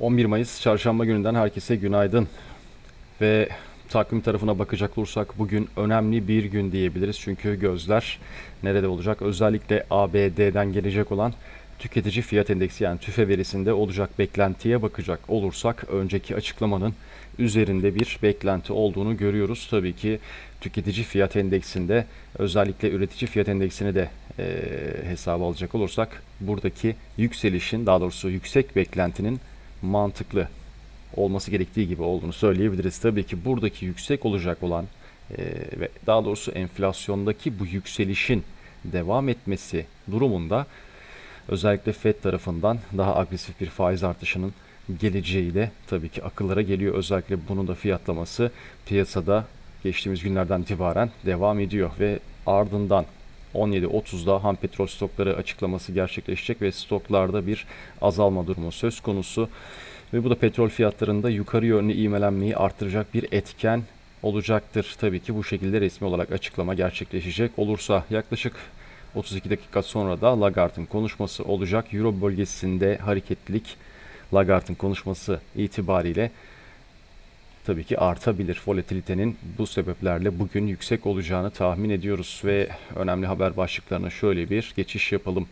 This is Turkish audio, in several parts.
11 Mayıs çarşamba gününden herkese günaydın. Ve takvim tarafına bakacak olursak bugün önemli bir gün diyebiliriz. Çünkü gözler nerede olacak? Özellikle ABD'den gelecek olan tüketici fiyat endeksi yani TÜFE verisinde olacak beklentiye bakacak olursak önceki açıklamanın üzerinde bir beklenti olduğunu görüyoruz. Tabii ki tüketici fiyat endeksinde özellikle üretici fiyat endeksini de e, hesaba alacak olursak buradaki yükselişin daha doğrusu yüksek beklentinin mantıklı olması gerektiği gibi olduğunu söyleyebiliriz. Tabii ki buradaki yüksek olacak olan e, ve daha doğrusu enflasyondaki bu yükselişin devam etmesi durumunda özellikle FED tarafından daha agresif bir faiz artışının geleceği de tabii ki akıllara geliyor. Özellikle bunun da fiyatlaması piyasada geçtiğimiz günlerden itibaren devam ediyor ve ardından 17.30'da ham petrol stokları açıklaması gerçekleşecek ve stoklarda bir azalma durumu söz konusu. Ve bu da petrol fiyatlarında yukarı yönlü ivmelenmeyi artıracak bir etken olacaktır. Tabii ki bu şekilde resmi olarak açıklama gerçekleşecek olursa yaklaşık 32 dakika sonra da Lagarde'ın konuşması olacak. Euro bölgesinde hareketlilik Lagarde'ın konuşması itibariyle tabii ki artabilir. Volatilitenin bu sebeplerle bugün yüksek olacağını tahmin ediyoruz ve önemli haber başlıklarına şöyle bir geçiş yapalım.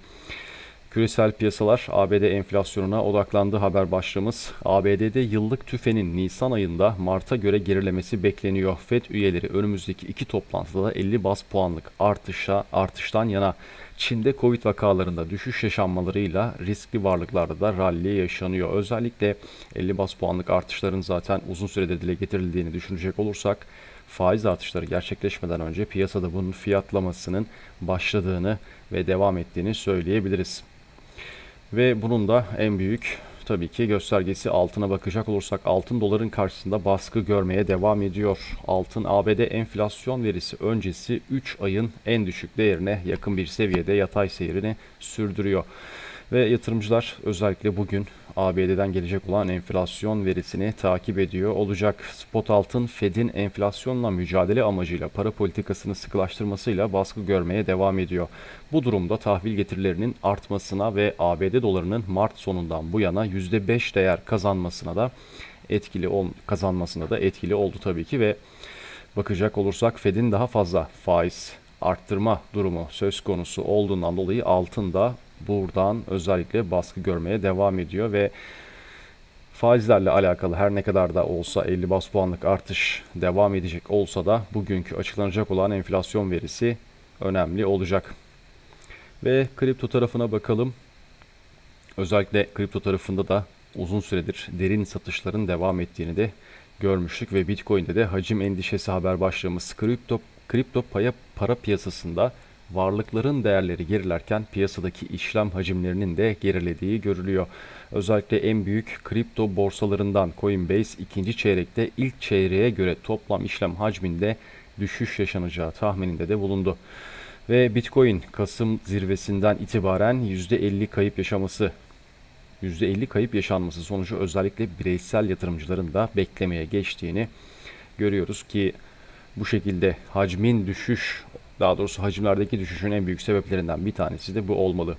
Küresel piyasalar ABD enflasyonuna odaklandı haber başlığımız. ABD'de yıllık tüfenin Nisan ayında Mart'a göre gerilemesi bekleniyor. FED üyeleri önümüzdeki iki toplantıda da 50 bas puanlık artışa artıştan yana Çin'de Covid vakalarında düşüş yaşanmalarıyla riskli varlıklarda da rally yaşanıyor. Özellikle 50 bas puanlık artışların zaten uzun süredir dile getirildiğini düşünecek olursak faiz artışları gerçekleşmeden önce piyasada bunun fiyatlamasının başladığını ve devam ettiğini söyleyebiliriz. Ve bunun da en büyük tabii ki göstergesi altına bakacak olursak altın doların karşısında baskı görmeye devam ediyor. Altın ABD enflasyon verisi öncesi 3 ayın en düşük değerine yakın bir seviyede yatay seyrini sürdürüyor. Ve yatırımcılar özellikle bugün ABD'den gelecek olan enflasyon verisini takip ediyor olacak. Spot altın Fed'in enflasyonla mücadele amacıyla para politikasını sıkılaştırmasıyla baskı görmeye devam ediyor. Bu durumda tahvil getirilerinin artmasına ve ABD dolarının Mart sonundan bu yana %5 değer kazanmasına da etkili ol kazanmasına da etkili oldu tabii ki ve bakacak olursak Fed'in daha fazla faiz arttırma durumu söz konusu olduğundan dolayı altın da buradan özellikle baskı görmeye devam ediyor ve faizlerle alakalı her ne kadar da olsa 50 bas puanlık artış devam edecek olsa da bugünkü açıklanacak olan enflasyon verisi önemli olacak. Ve kripto tarafına bakalım. Özellikle kripto tarafında da uzun süredir derin satışların devam ettiğini de görmüştük ve Bitcoin'de de hacim endişesi haber başlığımız kripto kripto paya para piyasasında varlıkların değerleri gerilerken piyasadaki işlem hacimlerinin de gerilediği görülüyor. Özellikle en büyük kripto borsalarından Coinbase ikinci çeyrekte ilk çeyreğe göre toplam işlem hacminde düşüş yaşanacağı tahmininde de bulundu. Ve Bitcoin Kasım zirvesinden itibaren %50 kayıp yaşaması %50 kayıp yaşanması sonucu özellikle bireysel yatırımcıların da beklemeye geçtiğini görüyoruz ki bu şekilde hacmin düşüş daha doğrusu hacimlerdeki düşüşün en büyük sebeplerinden bir tanesi de bu olmalı.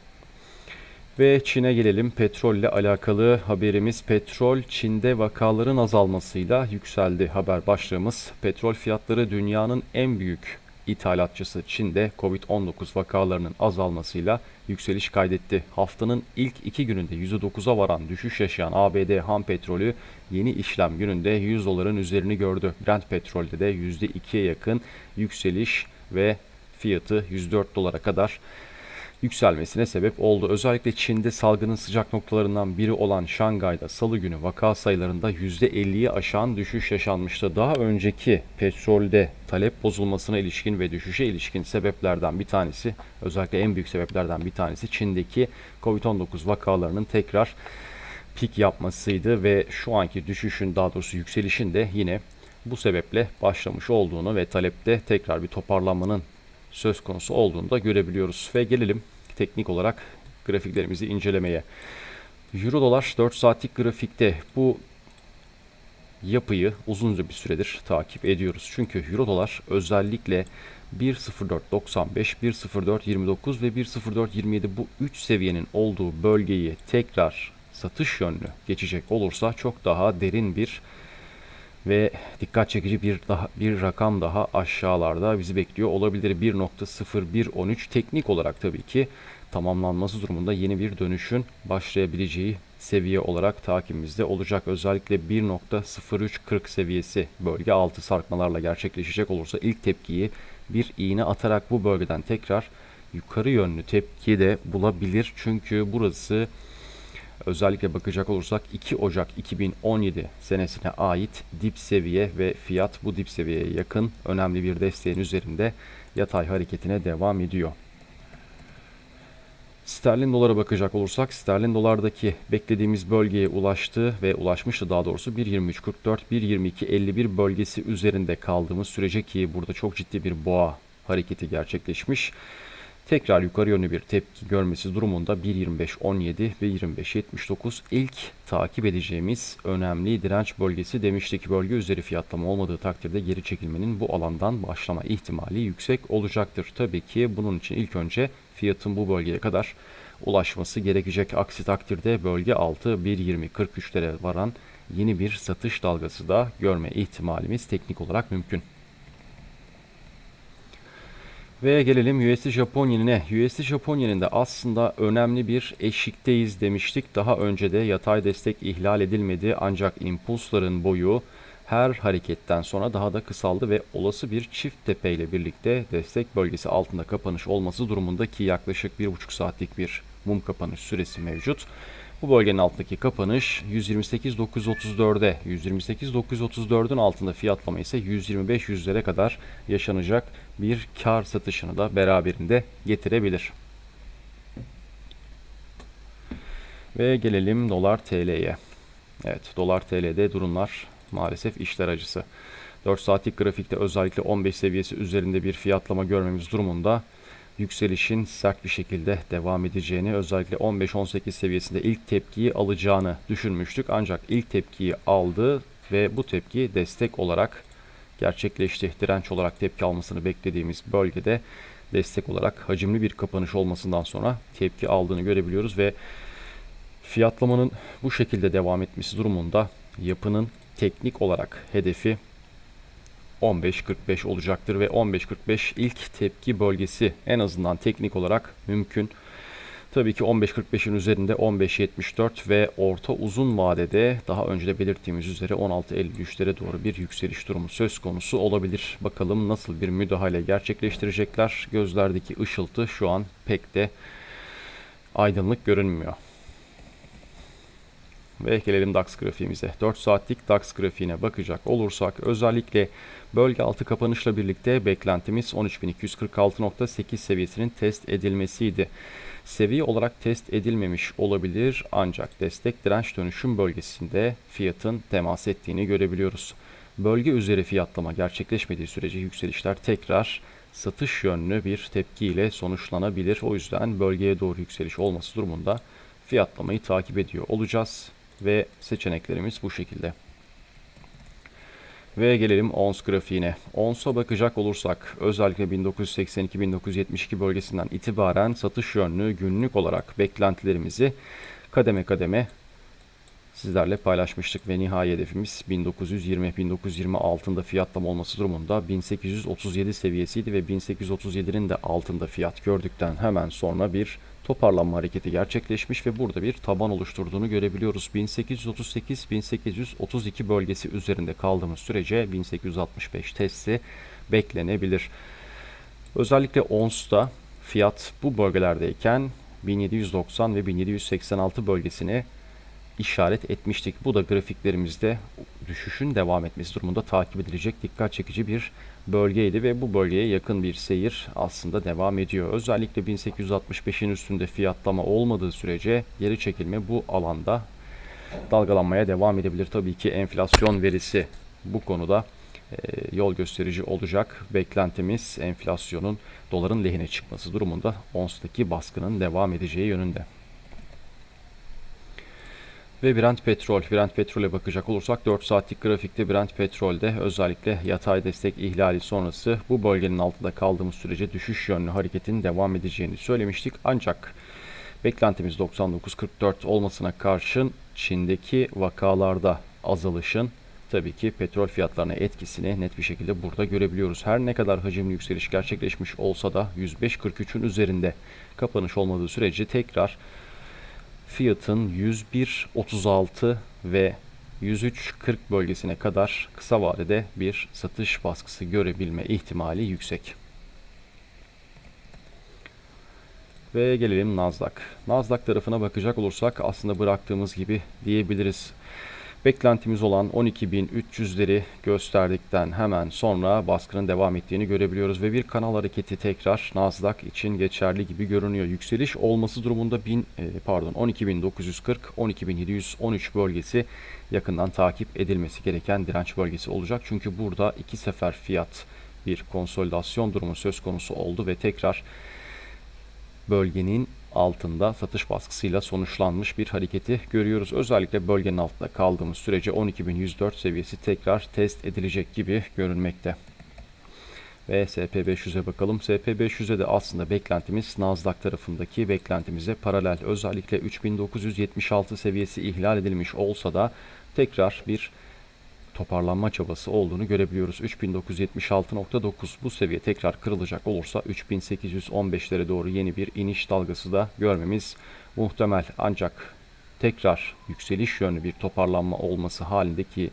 Ve Çin'e gelelim. Petrolle alakalı haberimiz petrol Çin'de vakaların azalmasıyla yükseldi. Haber başlığımız petrol fiyatları dünyanın en büyük ithalatçısı Çin'de Covid-19 vakalarının azalmasıyla yükseliş kaydetti. Haftanın ilk iki gününde %9'a varan düşüş yaşayan ABD ham petrolü yeni işlem gününde 100 doların üzerini gördü. Brent petrolde de %2'ye yakın yükseliş ve fiyatı 104 dolara kadar yükselmesine sebep oldu. Özellikle Çin'de salgının sıcak noktalarından biri olan Şangay'da salı günü vaka sayılarında %50'yi aşan düşüş yaşanmıştı. Daha önceki petrolde talep bozulmasına ilişkin ve düşüşe ilişkin sebeplerden bir tanesi, özellikle en büyük sebeplerden bir tanesi Çin'deki Covid-19 vakalarının tekrar pik yapmasıydı ve şu anki düşüşün daha doğrusu yükselişin de yine bu sebeple başlamış olduğunu ve talepte tekrar bir toparlanmanın söz konusu olduğunu da görebiliyoruz. Ve gelelim teknik olarak grafiklerimizi incelemeye. Euro dolar 4 saatlik grafikte bu yapıyı uzunca bir süredir takip ediyoruz. Çünkü Euro dolar özellikle 1.04.95, 1.04.29 ve 1.04.27 bu 3 seviyenin olduğu bölgeyi tekrar satış yönlü geçecek olursa çok daha derin bir ve dikkat çekici bir daha bir rakam daha aşağılarda bizi bekliyor olabilir 1.0113 teknik olarak tabii ki tamamlanması durumunda yeni bir dönüşün başlayabileceği seviye olarak takibimizde olacak. Özellikle 1.0340 seviyesi bölge altı sarkmalarla gerçekleşecek olursa ilk tepkiyi bir iğne atarak bu bölgeden tekrar yukarı yönlü tepki de bulabilir. Çünkü burası özellikle bakacak olursak 2 Ocak 2017 senesine ait dip seviye ve fiyat bu dip seviyeye yakın önemli bir desteğin üzerinde yatay hareketine devam ediyor. Sterlin dolara bakacak olursak sterlin dolardaki beklediğimiz bölgeye ulaştı ve ulaşmıştı daha doğrusu 1.23.44 1.22.51 bölgesi üzerinde kaldığımız sürece ki burada çok ciddi bir boğa hareketi gerçekleşmiş. Tekrar yukarı yönlü bir tepki görmesi durumunda 1.25.17 ve 25.79 ilk takip edeceğimiz önemli direnç bölgesi demiştik. Bölge üzeri fiyatlama olmadığı takdirde geri çekilmenin bu alandan başlama ihtimali yüksek olacaktır. Tabii ki bunun için ilk önce fiyatın bu bölgeye kadar ulaşması gerekecek. Aksi takdirde bölge altı 1.20.43'lere varan yeni bir satış dalgası da görme ihtimalimiz teknik olarak mümkün. Ve gelelim USD Japon yenine. USD Japon yeninde aslında önemli bir eşikteyiz demiştik. Daha önce de yatay destek ihlal edilmedi ancak impulsların boyu her hareketten sonra daha da kısaldı ve olası bir çift tepe ile birlikte destek bölgesi altında kapanış olması durumunda ki yaklaşık 1,5 saatlik bir mum kapanış süresi mevcut. Bu bölgenin altındaki kapanış 128.934'e, 128.934'ün altında fiyatlama ise 125 yüzlere kadar yaşanacak bir kar satışını da beraberinde getirebilir. Ve gelelim dolar TL'ye. Evet dolar TL'de durumlar maalesef işler acısı. 4 saatlik grafikte özellikle 15 seviyesi üzerinde bir fiyatlama görmemiz durumunda yükselişin sert bir şekilde devam edeceğini özellikle 15-18 seviyesinde ilk tepkiyi alacağını düşünmüştük. Ancak ilk tepkiyi aldı ve bu tepki destek olarak gerçekleşti. Direnç olarak tepki almasını beklediğimiz bölgede destek olarak hacimli bir kapanış olmasından sonra tepki aldığını görebiliyoruz ve fiyatlamanın bu şekilde devam etmesi durumunda yapının teknik olarak hedefi 15.45 olacaktır ve 15.45 ilk tepki bölgesi en azından teknik olarak mümkün. Tabii ki 15.45'in üzerinde 15.74 ve orta uzun vadede daha önce de belirttiğimiz üzere 16.53'lere doğru bir yükseliş durumu söz konusu olabilir. Bakalım nasıl bir müdahale gerçekleştirecekler. Gözlerdeki ışıltı şu an pek de aydınlık görünmüyor. Ve gelelim DAX grafiğimize. 4 saatlik DAX grafiğine bakacak olursak özellikle bölge altı kapanışla birlikte beklentimiz 13.246.8 seviyesinin test edilmesiydi. Seviye olarak test edilmemiş olabilir ancak destek direnç dönüşüm bölgesinde fiyatın temas ettiğini görebiliyoruz. Bölge üzeri fiyatlama gerçekleşmediği sürece yükselişler tekrar satış yönlü bir tepkiyle sonuçlanabilir. O yüzden bölgeye doğru yükseliş olması durumunda fiyatlamayı takip ediyor olacağız ve seçeneklerimiz bu şekilde. Ve gelelim ONS grafiğine. ONS'a bakacak olursak özellikle 1982-1972 bölgesinden itibaren satış yönlü günlük olarak beklentilerimizi kademe kademe sizlerle paylaşmıştık ve nihai hedefimiz 1920-1920 altında fiyatlama olması durumunda 1837 seviyesiydi ve 1837'nin de altında fiyat gördükten hemen sonra bir toparlanma hareketi gerçekleşmiş ve burada bir taban oluşturduğunu görebiliyoruz. 1838-1832 bölgesi üzerinde kaldığımız sürece 1865 testi beklenebilir. Özellikle ONS'ta fiyat bu bölgelerdeyken 1790 ve 1786 bölgesine işaret etmiştik. Bu da grafiklerimizde düşüşün devam etmesi durumunda takip edilecek dikkat çekici bir bölgeydi ve bu bölgeye yakın bir seyir aslında devam ediyor. Özellikle 1865'in üstünde fiyatlama olmadığı sürece geri çekilme bu alanda dalgalanmaya devam edebilir. Tabii ki enflasyon verisi bu konuda e, yol gösterici olacak. Beklentimiz enflasyonun doların lehine çıkması durumunda onstaki baskının devam edeceği yönünde. Ve Brent petrol, Brent petrole bakacak olursak 4 saatlik grafikte Brent petrolde özellikle yatay destek ihlali sonrası bu bölgenin altında kaldığımız sürece düşüş yönlü hareketin devam edeceğini söylemiştik. Ancak Beklentimiz 99.44 olmasına karşın Çin'deki vakalarda azalışın tabii ki petrol fiyatlarına etkisini net bir şekilde burada görebiliyoruz. Her ne kadar hacimli yükseliş gerçekleşmiş olsa da 105.43'ün üzerinde kapanış olmadığı sürece tekrar fiyatın 101.36 ve 103.40 bölgesine kadar kısa vadede bir satış baskısı görebilme ihtimali yüksek. Ve gelelim Nasdaq. Nasdaq tarafına bakacak olursak aslında bıraktığımız gibi diyebiliriz. Beklentimiz olan 12.300'leri gösterdikten hemen sonra baskının devam ettiğini görebiliyoruz ve bir kanal hareketi tekrar Nasdaq için geçerli gibi görünüyor. Yükseliş olması durumunda 1000 e, pardon 12.940 12.713 bölgesi yakından takip edilmesi gereken direnç bölgesi olacak. Çünkü burada iki sefer fiyat bir konsolidasyon durumu söz konusu oldu ve tekrar bölgenin altında satış baskısıyla sonuçlanmış bir hareketi görüyoruz. Özellikle bölgenin altında kaldığımız sürece 12.104 seviyesi tekrar test edilecek gibi görünmekte. Ve SP500'e bakalım. SP500'e de aslında beklentimiz Nasdaq tarafındaki beklentimize paralel. Özellikle 3976 seviyesi ihlal edilmiş olsa da tekrar bir toparlanma çabası olduğunu görebiliyoruz. 3976.9 bu seviye tekrar kırılacak olursa 3815'lere doğru yeni bir iniş dalgası da görmemiz muhtemel. Ancak tekrar yükseliş yönlü bir toparlanma olması halindeki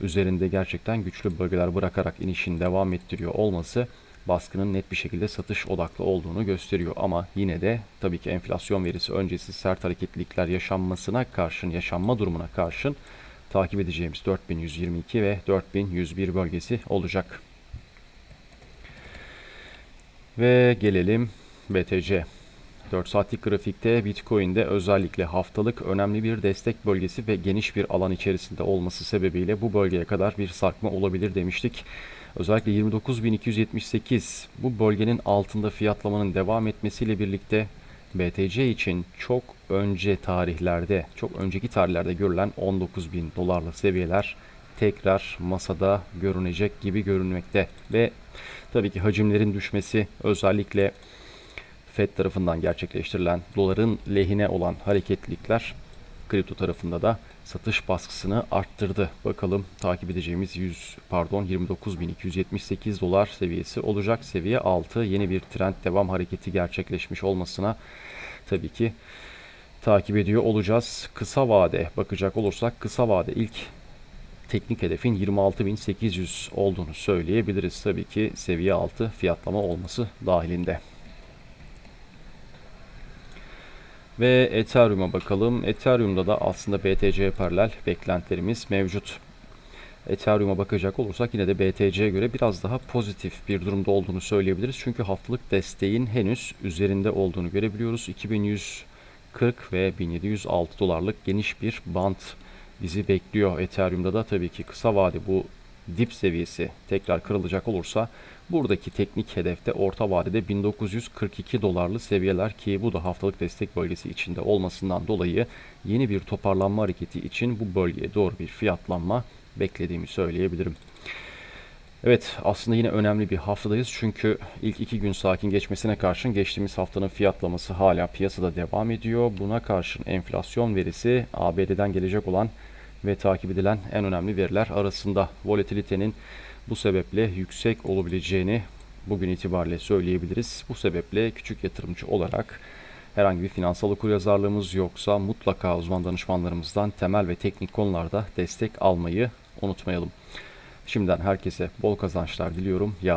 üzerinde gerçekten güçlü bölgeler bırakarak inişin devam ettiriyor olması baskının net bir şekilde satış odaklı olduğunu gösteriyor. Ama yine de tabii ki enflasyon verisi öncesi sert hareketlilikler yaşanmasına karşın, yaşanma durumuna karşın takip edeceğimiz 4122 ve 4101 bölgesi olacak. Ve gelelim BTC. 4 saatlik grafikte Bitcoin'de özellikle haftalık önemli bir destek bölgesi ve geniş bir alan içerisinde olması sebebiyle bu bölgeye kadar bir sarkma olabilir demiştik. Özellikle 29.278 bu bölgenin altında fiyatlamanın devam etmesiyle birlikte BTC için çok önce tarihlerde, çok önceki tarihlerde görülen 19 bin dolarlı seviyeler tekrar masada görünecek gibi görünmekte. Ve tabii ki hacimlerin düşmesi özellikle FED tarafından gerçekleştirilen doların lehine olan hareketlilikler kripto tarafında da satış baskısını arttırdı. Bakalım takip edeceğimiz 100 pardon 29.278 dolar seviyesi olacak. Seviye 6 yeni bir trend devam hareketi gerçekleşmiş olmasına tabii ki takip ediyor olacağız. Kısa vade bakacak olursak kısa vade ilk teknik hedefin 26.800 olduğunu söyleyebiliriz. Tabii ki seviye 6 fiyatlama olması dahilinde. Ve Ethereum'a bakalım. Ethereum'da da aslında BTC paralel beklentilerimiz mevcut. Ethereum'a bakacak olursak yine de BTC'ye göre biraz daha pozitif bir durumda olduğunu söyleyebiliriz. Çünkü haftalık desteğin henüz üzerinde olduğunu görebiliyoruz. 2140 ve 1706 dolarlık geniş bir band bizi bekliyor. Ethereum'da da tabii ki kısa vade bu dip seviyesi tekrar kırılacak olursa buradaki teknik hedefte orta vadede 1942 dolarlı seviyeler ki bu da haftalık destek bölgesi içinde olmasından dolayı yeni bir toparlanma hareketi için bu bölgeye doğru bir fiyatlanma beklediğimi söyleyebilirim. Evet aslında yine önemli bir haftadayız çünkü ilk iki gün sakin geçmesine karşın geçtiğimiz haftanın fiyatlaması hala piyasada devam ediyor. Buna karşın enflasyon verisi ABD'den gelecek olan ve takip edilen en önemli veriler arasında volatilitenin bu sebeple yüksek olabileceğini bugün itibariyle söyleyebiliriz. Bu sebeple küçük yatırımcı olarak herhangi bir finansal okuryazarlığımız yoksa mutlaka uzman danışmanlarımızdan temel ve teknik konularda destek almayı unutmayalım. Şimdiden herkese bol kazançlar diliyorum. Yarın